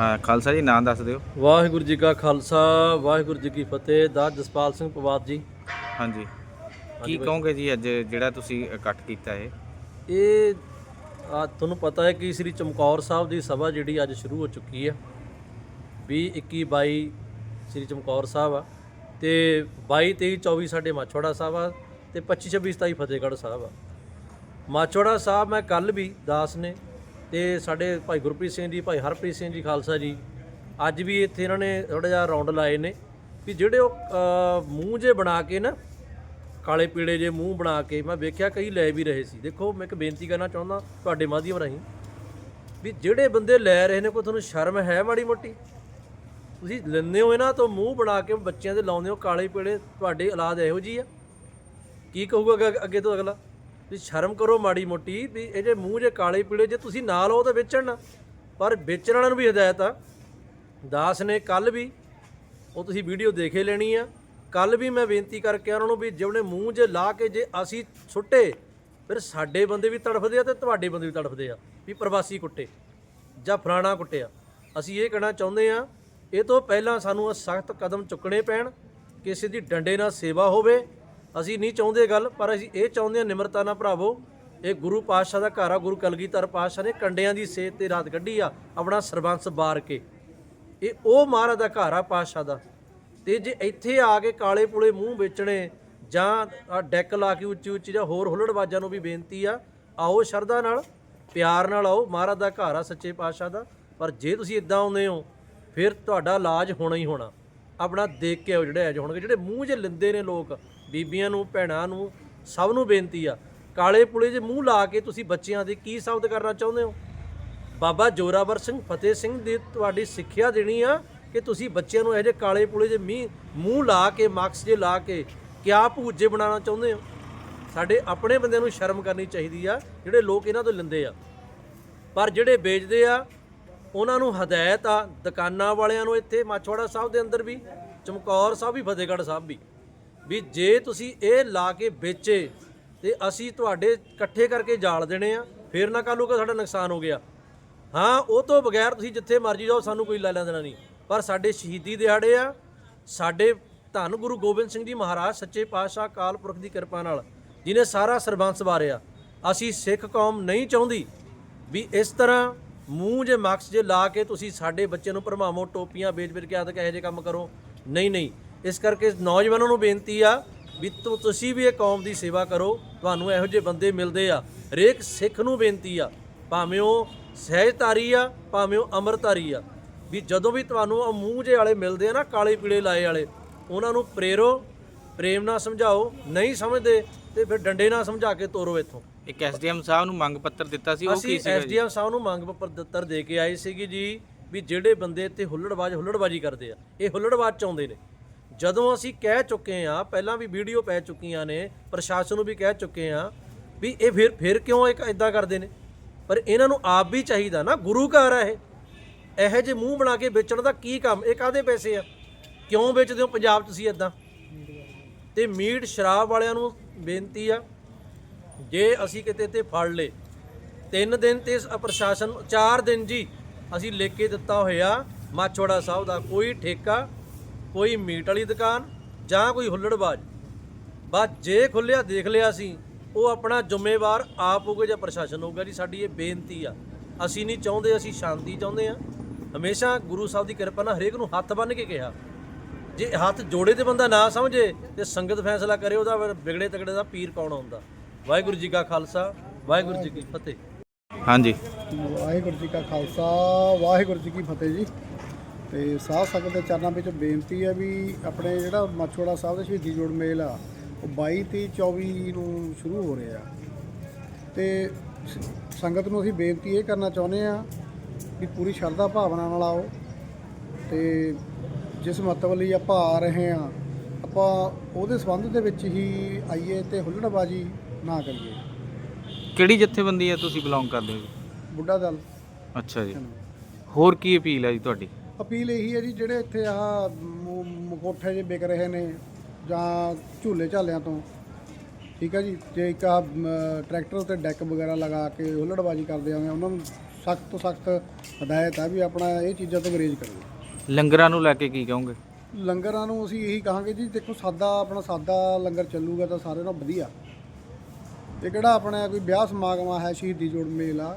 ਹਾਂ ਖਾਲਸਾ ਜੀ ਨਾਂ ਦੱਸ ਦਿਓ। ਵਾਹਿਗੁਰੂ ਜੀ ਕਾ ਖਾਲਸਾ ਵਾਹਿਗੁਰੂ ਜੀ ਕੀ ਫਤਿਹ। ਦਾ ਜਸਪਾਲ ਸਿੰਘ ਪਵਾਦ ਜੀ। ਹਾਂਜੀ। ਕੀ ਕਹੋਗੇ ਜੀ ਅੱਜ ਜਿਹੜਾ ਤੁਸੀਂ ਇਕੱਠ ਕੀਤਾ ਹੈ ਇਹ ਤੁਹਾਨੂੰ ਪਤਾ ਹੈ ਕਿ ਸ੍ਰੀ ਚਮਕੌਰ ਸਾਹਿਬ ਦੀ ਸਭਾ ਜਿਹੜੀ ਅੱਜ ਸ਼ੁਰੂ ਹੋ ਚੁੱਕੀ ਹੈ। 20 21 22 ਸ੍ਰੀ ਚਮਕੌਰ ਸਾਹਿਬ ਆ। ਤੇ 22 23 24 ਸਾਡੇ ਮਾਛੋੜਾ ਸਾਹਿਬ ਆ ਤੇ 25 26 27 ਫਤਿਹਗੜ੍ਹ ਸਾਹਿਬ ਆ। ਮਾਛੋੜਾ ਸਾਹਿਬ ਮੈਂ ਕੱਲ ਵੀ ਦਾਸ ਨੇ ਤੇ ਸਾਡੇ ਭਾਈ ਗੁਰਪ੍ਰੀਤ ਸਿੰਘ ਜੀ, ਭਾਈ ਹਰਪ੍ਰੀਤ ਸਿੰਘ ਜੀ ਖਾਲਸਾ ਜੀ, ਅੱਜ ਵੀ ਇੱਥੇ ਇਹਨਾਂ ਨੇ ਥੋੜਾ ਜਿਹਾ ਰਾਉਂਡ ਲਾਏ ਨੇ ਵੀ ਜਿਹੜੇ ਉਹ ਮੂੰਹ ਜੇ ਬਣਾ ਕੇ ਨਾ, ਕਾਲੇ ਪੀਲੇ ਜੇ ਮੂੰਹ ਬਣਾ ਕੇ ਮੈਂ ਵੇਖਿਆ ਕਈ ਲੈ ਵੀ ਰਹੇ ਸੀ। ਦੇਖੋ, ਮੈਂ ਇੱਕ ਬੇਨਤੀ ਕਰਨਾ ਚਾਹੁੰਦਾ ਤੁਹਾਡੇ ਮਾਧਿਅਮ ਰਾਹੀਂ ਵੀ ਜਿਹੜੇ ਬੰਦੇ ਲੈ ਰਹੇ ਨੇ, ਕੋਈ ਤੁਹਾਨੂੰ ਸ਼ਰਮ ਹੈ ਮਾੜੀ ਮੋਟੀ? ਤੁਸੀਂ ਲੈਂਦੇ ਹੋ ਇਹਨਾਂ ਤੋਂ ਮੂੰਹ ਬਣਾ ਕੇ, ਬੱਚਿਆਂ ਦੇ ਲਾਉਂਦੇ ਹੋ ਕਾਲੇ ਪੀਲੇ, ਤੁਹਾਡੇ ਔਲਾਦ ਇਹੋ ਜੀ ਆ? ਕੀ ਕਹੂਗਾ ਅੱਗੇ ਤੋਂ ਅਗਲਾ? ਵੀ ਸ਼ਰਮ ਕਰੋ ਮਾੜੀ ਮੋਟੀ, ਵੀ ਇਹ ਜੇ ਮੂੰਹ ਜੇ ਕਾਲੇ ਪੀਲੇ, ਜੇ ਤੁਸੀਂ ਨਾ ਲਓ ਤਾਂ ਵੇਚਣ ਨਾ। ਪਰ ਵੇਚਣ ਵਾਲਿਆਂ ਨੂੰ ਵੀ ਹਦਾਇਤ ਆ। ਦਾਸ ਨੇ ਕੱਲ ਵੀ ਉਹ ਤੁਸੀਂ ਵੀਡੀਓ ਦੇਖੇ ਲੈਣੀ ਆ। ਕੱਲ ਵੀ ਮੈਂ ਬੇਨਤੀ ਕਰਕੇ ਉਹਨਾਂ ਨੂੰ ਵੀ ਜਿਹੜੇ ਮੂੰਹ ਜੇ ਲਾ ਕੇ ਜੇ ਅਸੀਂ ਸੁੱਟੇ, ਫਿਰ ਸਾਡੇ ਬੰਦੇ ਵੀ ਤੜਫਦੇ ਆ ਤੇ ਤੁਹਾਡੇ ਬੰਦੇ ਵੀ ਤੜਫਦੇ ਆ, ਵੀ ਪ੍ਰਵਾਸੀ ਕੁੱਟੇ ਜਾਂ ਫਲਾਣਾ ਕੁੱਟਿਆ। ਅਸੀਂ ਇਹ ਕਹਿਣਾ ਚਾਹੁੰਦੇ ਆ, ਇਹ ਤੋਂ ਪਹਿਲਾਂ ਸਾਨੂੰ ਸਖਤ ਕਦਮ ਚੁੱਕਣੇ ਪੈਣ, ਕਿਸੇ ਦੀ ਡੰਡੇ ਨਾਲ ਸੇਵਾ ਹੋਵੇ ਅਸੀਂ ਨਹੀਂ ਚਾਹੁੰਦੇ ਗੱਲ, ਪਰ ਅਸੀਂ ਇਹ ਚਾਹੁੰਦੇ ਹਾਂ ਨਿਮਰਤਾ ਨਾਲ ਭਰਾਵੋ, ਇਹ ਗੁਰੂ ਪਾਤਸ਼ਾਹ ਦਾ ਘਰ ਆ, ਗੁਰੂ ਕਲਗੀਧਰ ਪਾਤਸ਼ਾਹ ਨੇ ਕੰਡਿਆਂ ਦੀ ਸੇਤ ਤੇ ਰਾਤ ਕੱਢੀ ਆ, ਆਪਣਾ ਸਰਬੰਸ ਬਾਰ ਕੇ। ਇਹ ਉਹ ਮਹਾਰਾਜ ਦਾ ਘਰ ਆ ਪਾਤਸ਼ਾਹ ਦਾ। ਤੇ ਜੇ ਇੱਥੇ ਆ ਕੇ ਕਾਲੇ ਪੁਲੇ ਮੂੰਹ ਵੇਚਣੇ ਜਾਂ ਡੈਕ ਲਾ ਕੇ ਉੱਚੀ ਉੱਚੀ ਜਾਂ ਹੋਰ ਹੁੱਲੜਬਾਜ਼ਾਂ ਨੂੰ ਵੀ ਬੇਨਤੀ ਆ, ਆਓ ਸ਼ਰਧਾ ਨਾਲ, ਪਿਆਰ ਨਾਲ ਆਓ, ਮਹਾਰਾਜ ਦਾ ਘਰ ਆ ਸੱਚੇ ਪਾਤਸ਼ਾਹ ਦਾ। ਪਰ ਜੇ ਤੁਸੀਂ ਇਦਾਂ ਆਉਂਦੇ ਹੋ, ਫਿਰ ਤੁਹਾਡਾ ਇਲਾਜ ਹੋਣਾ ਹੀ ਹੋਣਾ। ਆਪਣਾ ਦੇਖ ਕੇ ਆਓ ਜਿਹੜੇ ਐਜ ਹੋਣਗੇ, ਜਿਹੜੇ ਮੂੰਹ 'ਚ ਲਿੰਦੇ ਨੇ ਲੋਕ ਬੀਬੀਆਂ ਨੂੰ, ਭੈਣਾਂ ਨੂੰ ਸਭ ਨੂੰ ਬੇਨਤੀ ਆ। ਕਾਲੇ ਪੁਲੇ 'ਚ ਮੂੰਹ ਲਾ ਕੇ ਤੁਸੀਂ ਬੱਚਿਆਂ ਦੇ ਕੀ ਸਾਬਤ ਕਰਨਾ ਚਾਹੁੰਦੇ ਹੋ? ਬਾਬਾ ਜੋਰਾਵਰ ਸਿੰਘ, ਫਤਿਹ ਸਿੰਘ ਦੀ ਤੁਹਾਡੀ ਸਿੱਖਿਆ ਦੇਣੀ ਆ ਕਿ ਤੁਸੀਂ ਬੱਚਿਆਂ ਨੂੰ ਇਹੋ ਜਿਹੇ ਕਾਲੇ ਪੁਲੇ ਜੇ ਮੀਂਹ, ਮੂੰਹ ਲਾ ਕੇ ਮਾਕਸ ਜੇ ਲਾ ਕੇ ਕਿਆ ਭੂਜੇ ਬਣਾਉਣਾ ਚਾਹੁੰਦੇ ਹੋ? ਸਾਡੇ ਆਪਣੇ ਬੰਦਿਆਂ ਨੂੰ ਸ਼ਰਮ ਕਰਨੀ ਚਾਹੀਦੀ ਆ, ਜਿਹੜੇ ਲੋਕ ਇਹਨਾਂ ਤੋਂ ਲੈਂਦੇ ਆ। ਪਰ ਜਿਹੜੇ ਵੇਚਦੇ ਆ, ਉਹਨਾਂ ਨੂੰ ਹਦਾਇਤ ਆ, ਦੁਕਾਨਾਂ ਵਾਲਿਆਂ ਨੂੰ ਇੱਥੇ ਮਾਛਵਾੜਾ ਸਾਹਿਬ ਦੇ ਅੰਦਰ ਵੀ, ਚਮਕੌਰ ਸਾਹਿਬ ਵੀ, ਫਤਿਹਗੜ੍ਹ ਸਾਹਿਬ ਵੀ। ਵੀ ਜੇ ਤੁਸੀਂ ਇਹ ਲਾ ਕੇ ਵੇਚੇ ਤੇ ਅਸੀਂ ਤੁਹਾਡੇ ਇਕੱਠੇ ਕਰਕੇ ਜਾਲ ਦੇਣੇ ਆ, ਫੇਰ ਨਾ ਕੱਲੂ ਕਿ ਸਾਡਾ ਨੁਕਸਾਨ ਹੋ ਗਿਆ। ਹਾਂ, ਉਹ ਤੋਂ ਬਗੈਰ ਤੁਸੀਂ ਜਿੱਥੇ ਮਰਜ਼ੀ ਜਾਓ, ਸਾਨੂੰ ਕੋਈ ਲੈ ਲੈਣ ਦੇਣਾ ਨਹੀਂ। ਪਰ ਸਾਡੇ ਸ਼ਹੀਦੀ ਦਿਹਾੜੇ ਆ, ਸਾਡੇ ਧੰਨ ਗੁਰੂ ਗੋਬਿੰਦ ਸਿੰਘ ਜੀ ਮਹਾਰਾਜ, ਸੱਚੇ ਪਾਤਸ਼ਾਹ ਕਾਲ ਪੁਰਖ ਦੀ ਕਿਰਪਾ ਨਾਲ, ਜਿਨੇ ਸਾਰਾ ਸਰਬੰਸ ਵਾਰਿਆ। ਅਸੀਂ ਸਿੱਖ ਕੌਮ ਨਹੀਂ ਚਾਹੁੰਦੀ ਵੀ ਇਸ ਤਰ੍ਹਾਂ ਮੂੰਹ ਜੇ ਮਕਸ ਜੇ ਲਾ ਕੇ ਤੁਸੀਂ ਸਾਡੇ ਬੱਚੇ ਨੂੰ ਭਰਮਾਵੋ, ਟੋਪੀਆਂ ਵੇਚ-ਵੇਚ ਕੇ ਆਦਿ ਇਹੋ ਜਿਹੇ ਕੰਮ ਕਰੋ। ਨਹੀਂ ਨਹੀਂ। ਇਸ ਕਰਕੇ ਨੌਜਵਾਨਾਂ ਨੂੰ ਬੇਨਤੀ ਆ ਵੀ ਤੁਸੀਂ ਵੀ ਇਹ ਕੌਮ ਦੀ ਸੇਵਾ ਕਰੋ ਤੁਹਾਨੂੰ ਇਹੋ ਜਿਹੇ ਬੰਦੇ ਮਿਲਦੇ ਆ। ਹਰੇਕ ਸਿੱਖ ਨੂੰ ਬੇਨਤੀ ਆ ਭਾਵੇਂ ਉਹ ਸਹਿਜਧਾਰੀ ਆ ਭਾਵੇਂ ਉਹ ਅੰਮ੍ਰਿਤਧਾਰੀ ਆ ਵੀ ਜਦੋਂ ਵੀ ਤੁਹਾਨੂੰ ਉਹ ਮੂੰਹ ਜੇ ਵਾਲੇ ਮਿਲਦੇ ਆ ਨਾ ਕਾਲੇ ਪੀਲੇ ਲਾਏ ਵਾਲੇ ਉਹਨਾਂ ਨੂੰ ਪ੍ਰੇਰੋ ਪ੍ਰੇਮ ਨਾਲ ਸਮਝਾਓ ਨਹੀਂ ਸਮਝਦੇ ਤੇ ਫਿਰ ਡੰਡੇ ਨਾਲ ਸਮਝਾ ਕੇ ਤੋਰੋ ਇੱਥੋਂ। ਇੱਕ ਐਸਡੀਐਮ ਸਾਹਿਬ ਨੂੰ ਮੰਗ ਪੱਤਰ ਦਿੱਤਾ ਸੀ ਉਹ ਕੀ ਅਸੀਂ ਸੀਗਾ ਜੀ? ਐਸਡੀਐਮ ਸਾਹਿਬ ਨੂੰ ਮੰਗ ਪੱਤਰ ਦੇ ਕੇ ਆਏ ਸੀਗੇ ਜੀ ਵੀ ਜਿਹੜੇ ਬੰਦੇ ਇੱਥੇ ਹੁੱਲੜਬਾਜ਼ ਹੁੱਲੜਬਾਜੀ ਕਰਦੇ ਆ ਇਹ ਹੁੱਲੜਬਾਜ਼ ਚਾਹੁੰਦੇ ਨੇ। ਜਦੋਂ ਅਸੀਂ ਕਹਿ ਚੁੱਕੇ ਆ ਪਹਿਲਾਂ ਵੀ ਵੀਡੀਓ ਪੈ ਚੁੱਕੀਆਂ ਨੇ, ਪ੍ਰਸ਼ਾਸਨ ਨੂੰ ਵੀ ਕਹਿ ਚੁੱਕੇ ਆ ਵੀ ਇਹ ਫਿਰ ਫਿਰ ਕਿਉਂ ਇੱਕ ਇਦਾਂ ਕਰਦੇ ਨੇ? ਪਰ ਇਹਨਾਂ ਨੂੰ ਆਪ ਵੀ ਚਾਹੀਦਾ ਨਾ, ਗੁਰੂ ਘਰ ਆ ਇਹ। ਇਹੋ ਜਿਹੇ ਮੂੰਹ ਬਣਾ ਕੇ ਵੇਚਣ ਦਾ ਕੀ ਕੰਮ? ਇਹ ਕਾਦੇ ਪੈਸੇ ਆ? ਕਿਉਂ ਵੇਚਦੇ ਹੋ ਪੰਜਾਬ 'ਚ ਤੁਸੀਂ ਇਦਾਂ ਤੇ ਮੀਟ ਸ਼ਰਾਬ ਵਾਲਿਆਂ ਨੂੰ ਬੇਨਤੀ ਆ, ਜੇ ਅਸੀਂ ਕਿਤੇ ਤੇ ਫੜ ਲੇ ਤਿੰਨ ਦਿਨ ਤੇ ਪ੍ਰਸ਼ਾਸਨ, ਚਾਰ ਦਿਨ ਜੀ ਅਸੀਂ ਲਿਖ ਕੇ ਦਿੱਤਾ ਹੋਇਆ ਮਾਛੋੜਾ ਸਾਹਿਬ ਦਾ ਕੋਈ ਠੇਕਾ ਕੋਈ ਮੀਟ ਵਾਲੀ ਦੁਕਾਨ ਜਾਂ ਕੋਈ ਹੁੱਲੜਬਾਜ਼। ਬਸ ਜੇ ਖੁੱਲਿਆ ਦੇਖ ਲਿਆ ਸੀ ਉਹ ਆਪਣਾ ਜ਼ਿੰਮੇਵਾਰ ਆਪ ਹੋਊਗਾ ਜਾਂ ਪ੍ਰਸ਼ਾਸਨ ਹੋਊਗਾ ਜੀ ਸਾਡੀ ਇਹ ਬੇਨਤੀ ਆ। ਅਸੀਂ ਨਹੀਂ ਚਾਹੁੰਦੇ ਅਸੀਂ ਸ਼ਾਂਤੀ ਚਾਹੁੰਦੇ ਆ। ਹਮੇਸ਼ਾ ਗੁਰੂ ਸਾਹਿਬ ਦੀ ਕਿਰਪਾ ਨਾਲ ਹਰੇਕ ਨੂੰ ਹੱਥ ਬੰਨ੍ਹ ਕੇ ਕਿਹਾ। ਜੇ ਹੱਥ ਜੋੜੇ ਤੇ ਬੰਦਾ ਨਾ ਸਮਝੇ ਤੇ ਸੰਗਤ ਫੈਸਲਾ ਕਰੇ ਉਹਦਾ ਫਿਰ ਵਿਗੜੇ ਤਗੜੇ ਦਾ ਪੀਰ ਕੌਣ ਆਉਂਦਾ ਵਾਹਿਗੁਰੂ ਜੀ ਕਾ ਖਾਲਸਾ ਵਾਹਿਗੁਰੂ ਜੀ ਕੀ ਫਤਿਹ। ਹਾਂਜੀ। ਵਾਹਿਗੁਰੂ ਜੀ ਕਾ ਖਾਲਸਾ ਵਾਹਿਗੁਰੂ ਜੀ ਕੀ ਫਤਿਹ ਜੀ। ਤੇ ਸਾਧ ਸੰਗਤ ਦੇ ਚਰਨਾਂ ਵਿੱਚ ਬੇਨਤੀ ਹੈ ਵੀ ਆਪਣੇ ਜਿਹੜਾ ਮਾਛੋੜਾ ਸਾਹਿਬ ਦਾ ਸ਼ਹੀਦੀ ਜੋੜ ਮੇਲ ਆ ਉਹ 22 ਤੇ 24 ਨੂੰ ਸ਼ੁਰੂ ਹੋ ਰਿਹਾ। ਤੇ ਸੰਗਤ ਨੂੰ ਅਸੀਂ ਬੇਨਤੀ ਇਹ ਕਰਨਾ ਚਾਹੁੰਦੇ ਆ ਵੀ ਪੂਰੀ ਸ਼ਰਧਾ ਭਾਵਨਾ ਨਾਲ ਆਓ ਤੇ ਜਿਸ ਮਤਲਬ ਲਈ ਆਪਾਂ ਆ ਰਹੇ ਆ ਆਪਾਂ ਉਹਦੇ ਸੰਬੰਧ ਦੇ ਵਿੱਚ ਹੀ ਆਈਏ ਤੇ ਹੁੱਲੜਬਾਜੀ ਨਾ ਕਰੀਏ। ਕਿਹੜੀ ਜਥੇਬੰਦੀ ਆ ਤੁਸੀਂ ਬਿਲੋਂਗ ਕਰਦੇ ਹੋ? ਬੁੱਢਾ ਦਲ। ਅੱਛਾ ਜੀ। ਹੋਰ ਕੀ ਅਪੀਲ ਹੈ ਜੀ ਤੁਹਾਡੀ? ਅਪੀਲ ਇਹੀ ਹੈ ਜੀ ਜਿਹੜੇ ਇੱਥੇ ਮੁ- ਮੁਕੋਠੇ ਜੇ ਵਿਕ ਰਹੇ ਨੇ ਜਾਂ ਝੂਲੇ ਝਾਲਿਆਂ ਤੋਂ ਠੀਕ ਹੈ ਜੀ ਜੇ ਇੱਕ ਆ ਟਰੈਕਟਰ ਉੱਤੇ ਡੈਕ ਵਗੈਰਾ ਲਗਾ ਕੇ ਹੁੱਲੜਬਾਜੀ ਕਰਦੇ ਆਵੇਂ ਉਹਨਾਂ ਨੂੰ ਸਖਤ ਤੋਂ ਸਖਤ ਹਦਾਇਤ ਆ ਵੀ ਆਪਣਾ ਇਹ ਚੀਜ਼ਾਂ ਤੋਂ ਗਰੇਜ ਕਰੋ। ਲੰਗਰਾਂ ਨੂੰ ਲੈ ਕੇ ਕੀ ਕਹੋਗੇ? ਲੰਗਰਾਂ ਨੂੰ ਅਸੀਂ ਇਹੀ ਕਹਾਂਗੇ ਜੀ ਦੇਖੋ ਸਾਦਾ ਆਪਣਾ ਸਾਦਾ ਲੰਗਰ ਚੱਲੂਗਾ ਤਾਂ ਸਾਰੇ ਨਾਲੋਂ ਵਧੀਆ। ਇਹ ਕਿਹੜਾ ਆਪਣਾ ਕੋਈ ਵਿਆਹ ਸਮਾਗਮ ਆ ਹੈ ਸ਼ਹੀਦੀ ਜੋੜ ਮੇਲ ਆ